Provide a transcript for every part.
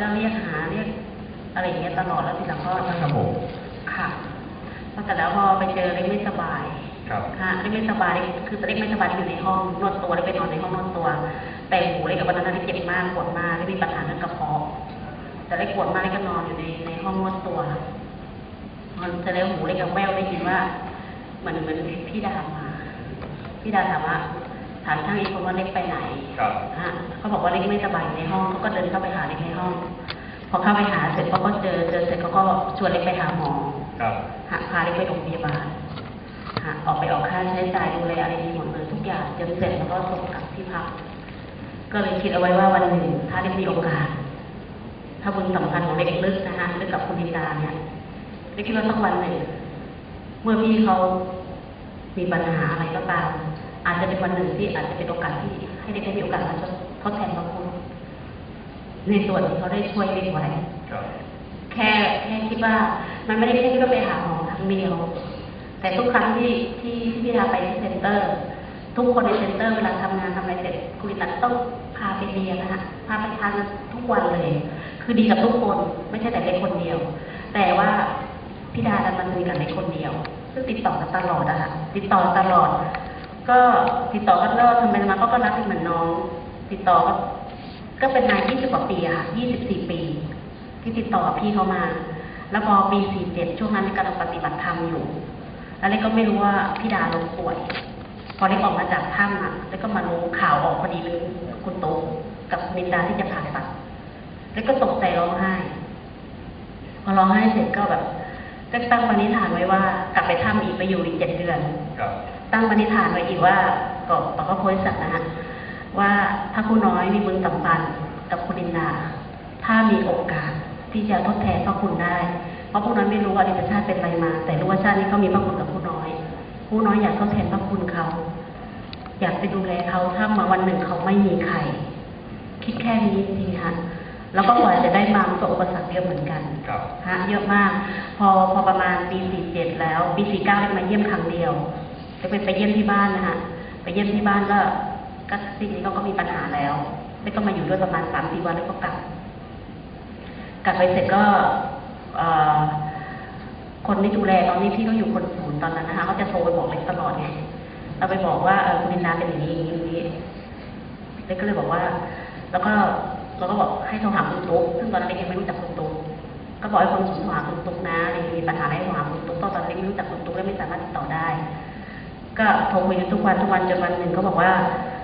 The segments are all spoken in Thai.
จะเรียกหาเรียกอะไรอย่างเงี้ยตลอดแล้วทีหลังก็ครับผมค่ะพอแต่แล้วพอไปเจอเล็กไม่สบายครับค่ะเล็กไม่สบายคือเล็กไม่สบายอยู่ในห้องนวดตัวเล็กไปนอนในห้องนวดตัว แต่หูเล็กกับวันนั้นเล็กเจ็บมากปวดมากเล็กมีปัญหาเรื่องกระเพาะแต่เล็กปวดมากเล็กก็นอนอยู่ในในห้องนวดตัวมันจะแล้วหูเล็กกับแววได้ยินว่าเหมือนเหมือนพี่ดามาพี่ดาถามว่า ถามช่างอีกคนว่าเล็กไปไหนครับฮะเขาบอกว่าเล็กไม่สบายอยู่ในห้องเขาก็เดินเข้าไปหาเล็กในห้อง พอเข้าไปหาเสร็จเขาก็เจอเจอเสร็จเขาก็ชวนเล็กไปหาหมอครับหาพาเล็กไปโรงพยาบาลหาออกไปออกค่าใช้จ่ายดูแลอะไรดีหมดเลยทุกอย่างจนเสร็จแล้วก็ส่งกลับที่พักก็เลยคิดเอาไว้ว่าวันหนึ่งถ้าเล็กมีโอกาส ถ้าบุญสัมพันธ์ของเล็กลึกนะฮะลึกกับคุณดินดาเนี่ยเล็กคิดว่าสักวันหนึ่งเมื่อพี่เขามีปัญหาอะไรก็ตาม อาจจะเป็นวันหนึ่งที่อาจจะเป็นโอกาสที่ให้เด็กได้มีโอกาสมาทดทดแทนพระคุณในส่วนที่เขาได้ช่วยเด็กไว้ครับแค่แค่คิดว่ามันไม่ได้แค่คิดว่าไปหาหมอครั้งเดียว แต่ทุกครั้งที่ที่ที่พี่ดาไปที่เซ็นเตอร์ ทุกคนในเซ็นเตอร์เวลาทำงานทำอะไรเสร็จคุณลิตันต้องพาไปเรียนนะคะพาไปทานทุกวันเลย คือดีกับทุกคนไม่ใช่แต่เล็กคนเดียว แต่ว่าพี่ดาดันมันมีกับเล็กคนเดียวซึ่งติดต่อกันตลอดอะค่ะติดต่อตลอด ก็ติดต่อกันก็ทำไปมาก็ก็รักเหมือนน้อง ติดต่อก็เป็นนายยี่สิบกว่าปีค่ะยี่สิบสี่ปี ที่ติดต่อพี่เขามา แล้วพอปีสี่เจ็ดช่วงนั้นในการปฏิบัติธรรมอยู่ แล้วเล็กก็ไม่รู้ว่าพี่ดาลงป่วย พอเล็กออกมาจากถ้ำอะเล็กก็มารู้ข่าวออกพอดีเป็นคุณโตกับคุณนินดาที่จะผ่าตัดเล็กก็ตกใจร้องไห้พอร้องไห้เสร็จก็แบบเล็กตั้งปณิธานไว้ว่ากลับไปถ้ำอีกไปอยู่อีกเจ็ดเดือนครับ ตั้งปณิธานไว้อีกว่าต่อต่อพระโพธิสัตว์นะฮะว่าถ้าผู้น้อยมีบุญสัมพันธ์กับคุณดินดาถ้ามีโอกาสที่จะทดแทนพระคุณได้ เพราะผู้น้อยไม่รู้ว่าอดีตชาติเป็นอะไรมา แต่รู้ว่าชาตินี้เขามีพระคุณกับผู้น้อย ผู้น้อยอยากทดแทนพระคุณเขา อยากไปดูแลเขาถ้ามาวันหนึ่งเขาไม่มีใคร คิดแค่นี้จริงๆค่ะแล้วก็กว่าจะได้มามันก็อุปสรรคเยอะเหมือนกันครับฮะเยอะมาก พอพอประมาณปีสี่เจ็ดแล้วปีสี่เก้าได้มาเยี่ยมครั้งเดียว จะไปไปเยี่ยมที่บ้านนะคะไปเยี่ยมที่บ้านก็ก็สิ่งนี้เขาก็มีปัญหาแล้ว ไม่ต้องมาอยู่ด้วยประมาณสามสี่วันแล้วก็กลับ กลับไปเสร็จก็อคนที่ดูแลตอนนี้พี่เขาอยู่คนศูนย์ตอนนั้นนะคะเขาจะโทรไปบอกเล็กตลอดไงเราไปบอกว่าเออคุณลินดาเป็นอย่างนี้อย่างนี้อย่างนี้เล็กก็เลยบอกว่า แล้วก็เราก็บอกให้โทรหาคุณตุ๊กซึ่งตอนนั้นเล็กยังไม่รู้จักคุณตุ๊กก็บอกให้คนศูนย์หาคุณตุ๊กนะมีปัญหาอะไรโทรหาคุณ ก็โทรคุยกันทุกวันทุกวันจนวันหนึ่งเขาบอกว่า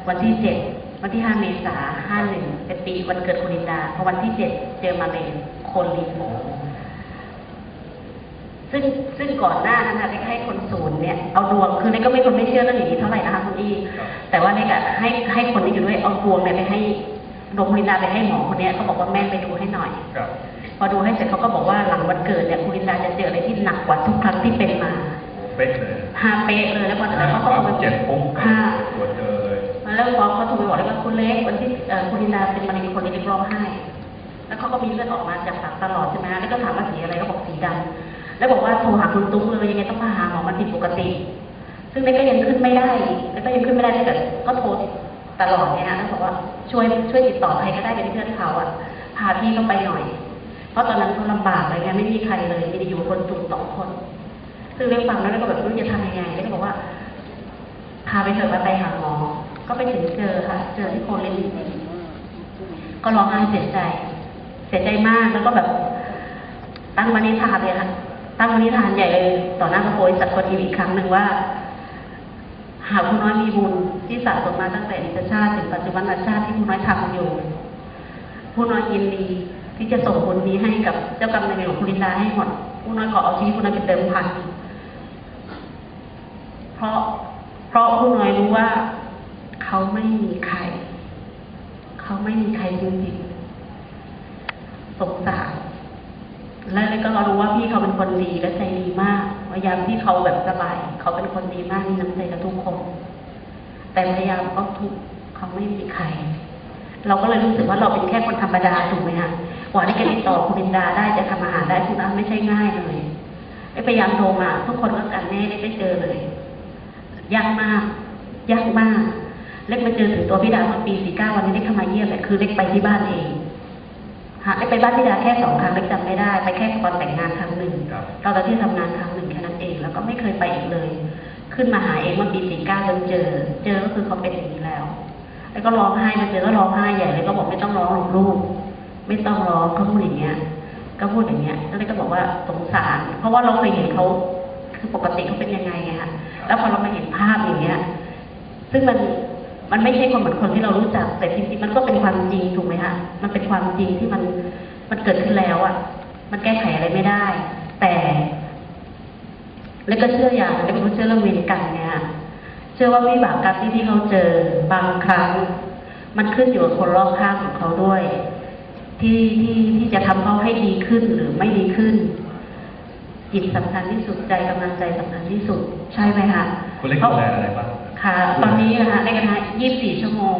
วันที่เจ็ดวันที่ห้าเมษาห้าหนึ่งเป็นปีวันเกิดคุณลินดาพอวันที่เจ็ดเจอมาเลยคนลินโมซึ่งซึ่งก่อนหน้านั้นนะเล็กให้คนศูนย์เนี่ยเอาดวงคือเล็กก็ไม่คนไม่เชื่อเรื่องอย่างนี้เท่าไหร่นะคะคุณอีครับแต่ว่าเล็กอะให้ให้คนที่อยู่ด้วยเอาดวงเนี่ยไปให้ดวงคุณลินดาไปให้หมอคนเนี้ยเขาบอกว่าแม่ไปดูให้หน่อยครับพอดูให้เสร็จเขาก็บอกว่าหลังวันเกิด กร้องไห้ แล้วเขาก็มีเลือดออกมาจากปากตลอดใช่ไหมแล้วก็ถามว่าสีอะไรก็บอกสีดำแล้วบอกว่าโทรหาคุณตุ้งเลยยังไงต้องมาหาหมอมันผิดปกติ ซึ่งเล็กก็ยังขึ้นไม่ได้แล้วก็ยังขึ้นไม่ได้ถ้าเกิดก็โทรตลอดเนี่ยนะแล้วบอกว่าช่วยช่วยติดต่อใครก็ได้เป็นเพื่อนเขาอะพาพี่เขาไปหน่อย เพราะตอนนั้นเขาลำบากเลยไงไม่มีใครเลยมีแต่อยู่คนจุ่มสองคน ซึ่งเล็กฟังแล้วเล็กก็แบบไม่รู้จะทำยังไงเล็กก็บอกว่าพาไปเถอะมาไปหาหมอ ก็ไปถึงเจอค่ะ เจอที่โคเลนจริงๆ ก็ร้องไห้เสียใจ เสียใจมากแล้วก็แบบ ตั้งมานิธานเลยค่ะ ตั้งมานิธานใหญ่เลย ต่อหน้าพระโพธิสัตว์คนอีกครั้งหนึ่งว่า หากผู้น้อยมีบุญที่สะสมมาตั้งแต่อดีตชาติถึงปัจจุบันชาติที่ผู้น้อยทำอยู่ผู้น้อยยินดีที่จะส่งบุญนี้ให้กับเจ้ากรรมนายเวรของคุณลินดาให้หมดผู้น้อยขอเอาชีวิตผู้น้อยเป็นเดิมพันเพราะเพราะผู้น้อยรู้ว่าเขาไม่มีใคร เขาไม่มีใครจริงๆสงสารและเลยก็รู้ว่าพี่เขาเป็นคนดีและใจดีมากพยายามที่เขาแบบสบาย เขาเป็นคนดีมากมีน้ำใจกับทุกคน แต่พยายามก็ทุกเขาไม่มีใคร เราก็เลยรู้สึกว่าเราเป็นแค่คนธรรมดาถูกไหมคะกว่าที่จะติดต่อคุณลินดาได้จะทำอาหารได้คุณนั้นไม่ใช่ง่ายเลยไอ้พยายามโทรมาทุกคนก็กันแน่ได้ไม่เจอเลยยากมากยากมาก เล็กมาเจอถึงตัวพี่ดาวเมื่อปีสี่เก้าวันนี้เล็กเข้ามาเยี่ยมเนี่ยคือเล็กไปที่บ้านเองพหาได้ไปบ้านพี่ดาแค่สองครั้งเล็กจำไม่ได้ไปแค่ตอนแต่งงานครั้งหนึ่งครับตอนที่ทำงานครั้งหนึ่งแค่นั้นเอง แล้วก็ไม่เคยไปอีกเลย ขึ้นมาหาเองเมื่อปีสี่เก้าจนเจอ เจอก็คือเขาเป็นอย่างนี้แล้ว แล้วก็ร้องไห้มาเจอก็ร้องไห้ใหญ่เลยก็บอกไม่ต้องร้องหรอกลูกไม่ต้องร้องเขาพูดอย่างเงี้ย ก็พูดอย่างเงี้ยก็เลยก็บอกว่าสงสาร เพราะว่าเราเคยเห็นเขาคือปกติเขาเป็นยังไงไงคะแล้วพอเรามาเห็นภาพอย่างเงี้ย ซึ่งมัน มันไม่ใช่คนเหมือนคนที่เรารู้จัก แต่จริงๆมันก็เป็นความจริงถูกไหมคะมันเป็นความจริงที่มันมันเกิดขึ้นแล้วอะ มันแก้ไขอะไรไม่ได้ แต่ แล้วก็เชื่ออย่างแล้วก็เชื่อเรื่องเวรกรรมเนี่ยเชื่อว่าวิบากกรรมที่ที่เขาเจอบางครั้ง มันขึ้นอยู่กับคนรอบข้างของเขาด้วย ที่ที่ที่จะทำเขาให้ดีขึ้นหรือไม่ดีขึ้น จิตสำคัญที่สุดใจกำลังใจสำคัญที่สุด ใช่ไหมคะคุณเล็กดูแลอะไรบ้างค่ะ ตอนนี้นะคะในกระทะ24ชั่วโมง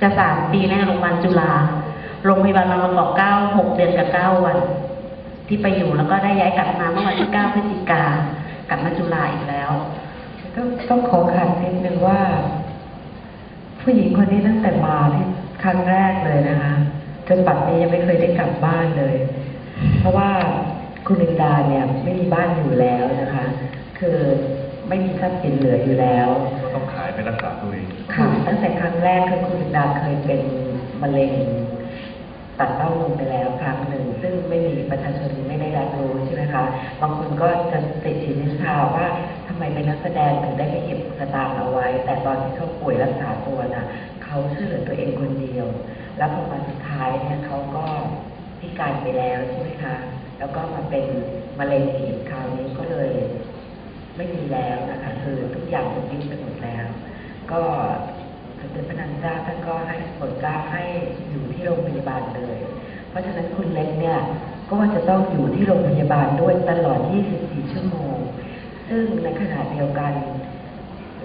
จะสามปีในโรงพยาบาลจุฬาโรงพยาบาลบางประกอบ9 6เดือนกับ9วัน ที่ไปอยู่แล้วก็ได้ย้ายกลับมาเมื่อวันที่9พฤศจิกากลับมาจุฬาอีกแล้วต้องต้องขอขัดนิดนึงว่า ผู้หญิงคนนี้ตั้งแต่มาที่ครั้งแรกเลยนะคะจนปัจจุบันนี้ยังไม่เคยได้กลับบ้านเลย เพราะว่า คุณลินดาเนี่ยไม่มีบ้านอยู่แล้วนะคะ คือไม่มีทรัพย์สินเหลืออยู่แล้ว ก็ต้องขายไปรักษาตัวเองค่ะตั้งแต่ครั้งแรกคือคุณลินดาเคยเป็นมะเร็งตัดเต้านมไปแล้วครั้งหนึ่ง ซึ่งไม่มีประชาชนไม่ได้รับรู้ใช่ไหมคะ บางคนก็จะติดชินนินทาว่าทำไมเป็นนักแสดงถึงได้ไม่เก็บสตางค์เอาไว้ แต่ตอนที่เขาป่วยรักษาตัวนะเขาช่วยเหลือตัวเองคนเดียว แล้วพอมาสุดท้ายเนี่ยเขาก็พิการไปแล้วใช่ไหมคะ แล้วก็มาเป็นมะเร็งอีกคราวนี้ก็เลย ไม่มีแล้วนะคะคือทุกอย่างมันยุ่งไปหมดแล้ว ก็สมเด็จพระนางเจ้าท่านก็ให้โปรดเกล้าให้อยู่ที่โรงพยาบาลเลย เพราะฉะนั้นคุณเล็กเนี่ยก็จะต้องอยู่ที่โรงพยาบาลด้วยตลอด 24 ชั่วโมง ซึ่งในขณะเดียวกัน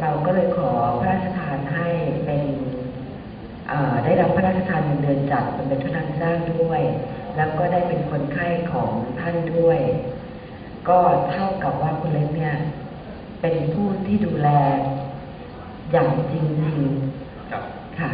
เราก็เลยขอพระราชทานให้เป็นได้รับพระราชทานเงินเดือนจากสมเด็จพระนางเจ้าด้วย แล้วก็ได้เป็นคนไข้ของท่านด้วย ก็เท่ากับว่าคุณเล็กเนี่ย เป็นผู้ที่ดูแลอย่างจริงครับๆค่ะ